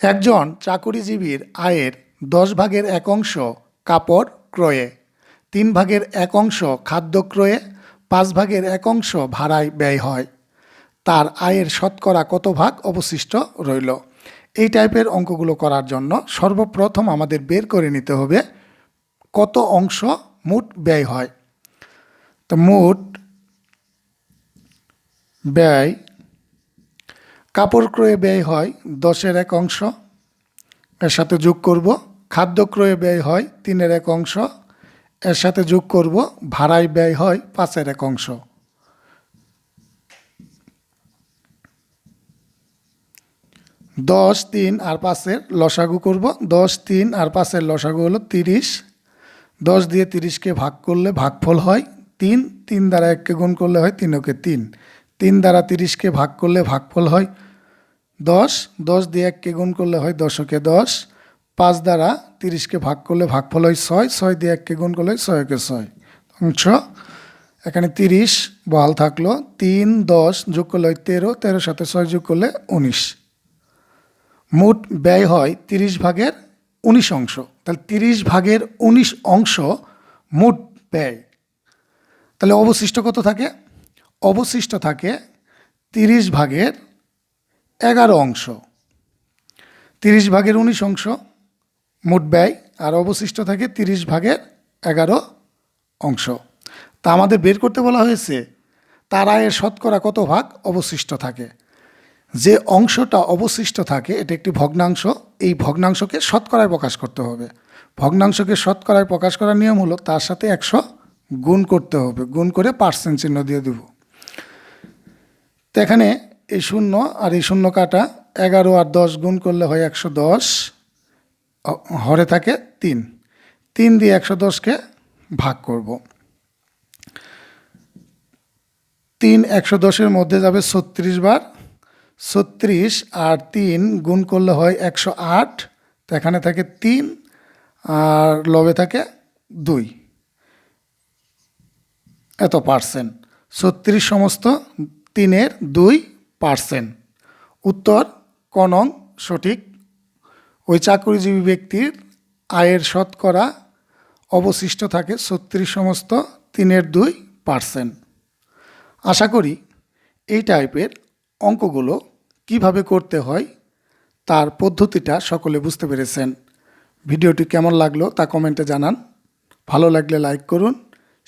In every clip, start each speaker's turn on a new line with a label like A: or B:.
A: একজন চাকুরিজীবীর আয়ের দশ ভাগের এক অংশ কাপড় ক্রয়ে, তিন ভাগের এক অংশ খাদ্য ক্রয়ে, পাঁচ ভাগের এক অংশ ভাড়ায় ব্যয় হয়। তার আয়ের শতকরা কত ভাগ অবশিষ্ট রইল? এই টাইপের অঙ্কগুলো করার জন্য সর্বপ্রথম আমাদের বের করে নিতে হবে কত অংশ মোট ব্যয় হয়। তো মোট ব্যয় কাপড় ক্রয়ে ব্যয় হয় দশের এক অংশ, এর সাথে যোগ করব। খাদ্য ক্রয়ে ব্যয় হয় তিনের এক অংশ, এর সাথে যোগ করব। ভাড়ায় ব্যয় হয় পাঁচের এক অংশ। দশ, তিন আর পাঁচের লসাগু করব। দশ, তিন আর পাঁচের লসাগু হলো তিরিশ। দশ দিয়ে তিরিশকে ভাগ করলে ভাগফল হয় তিন। তিন দ্বারা এককে গুণ করলে হয় তিনকে তিন। তিন দ্বারা তিরিশকে ভাগ করলে ভাগফল হয় দশ দশ দিয়ে এককে গুণ করলে হয় দশকে দশ, পাঁচ দ্বারা তিরিশকে ভাগ করলে ভাগফল হয় ছয় ছয় দিয়ে এককে গুণ করলে ছয়কে ছয়। অংশ, এখানে তিরিশ বহাল থাকল, তিন, দশ যোগ করলে হয় তেরো, তেরোর সাথে ছয় যোগ করলে উনিশ। মোট ব্যয় হয় তিরিশ ভাগের উনিশ অংশ। তাহলে তিরিশ ভাগের উনিশ অংশ মোট ব্যয়। তাহলে অবশিষ্ট কত থাকে? অবশিষ্ট থাকে তিরিশ ভাগের এগারো অংশ। তিরিশ ভাগের উনিশ অংশ মোট ব্যয়, আর অবশিষ্ট থাকে তিরিশ ভাগের এগারো অংশ। তা আমাদের বের করতে বলা হয়েছে, তার আয়ের শতকরা কত ভাগ অবশিষ্ট থাকে? যে অংশটা অবশিষ্ট থাকে, এটা একটি ভগ্নাংশ, এই ভগ্নাংশকে শতকরায় প্রকাশ করতে হবে। ভগ্নাংশকে শতকরায় প্রকাশ করার নিয়ম হলো তার সাথে একশো গুণ করতে হবে, গুণ করে পার্সেন্ট চিহ্ন দিয়ে দেব। তো এখানে এই শূন্য আর এই শূন্য কাটা এগারো আর দশ গুণ করলে হয় একশো দশ। হরে থাকে তিন। তিন দিয়ে একশো দশকে ভাগ করব। তিন একশো দশের মধ্যে যাবে ছত্রিশ বার। ছত্রিশ আর তিন গুণ করলে হয় একশো আট। তো এখানে থাকে তিন আর লবে থাকে দুই। এত পার্সেন্ট। ছত্রিশ সমস্ত তিনের দুই পার্সেন্ট। উত্তর, কনং, সঠিক। ওই চাকরিজীবী ব্যক্তির আয়ের শতকরা অবশিষ্ট থাকে ছত্রিশ সমস্ত তিনের দুই পার্সেন্ট। আশা করি এই টাইপের অঙ্কগুলো কীভাবে করতে হয় তার পদ্ধতিটা সকলে বুঝতে পেরেছেন। ভিডিওটি কেমন লাগল তা কমেন্টে জানান। ভালো লাগলে লাইক করুন,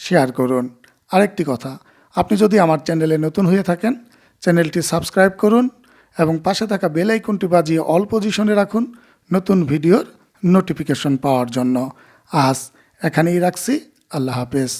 A: শেয়ার করুন। আরেকটি কথা আপনি যদি আমার চ্যানেলে নতুন হয়ে থাকেন, চ্যানেলটি সাবস্ক্রাইব করুন এবং পাশে থাকা বেল আইকনটি বাজিয়ে অল পজিশনে রাখুন নতুন ভিডিওর নোটিফিকেশন পাওয়ার জন্য। আজ এখানেই রাখছি। আল্লাহ হাফেজ।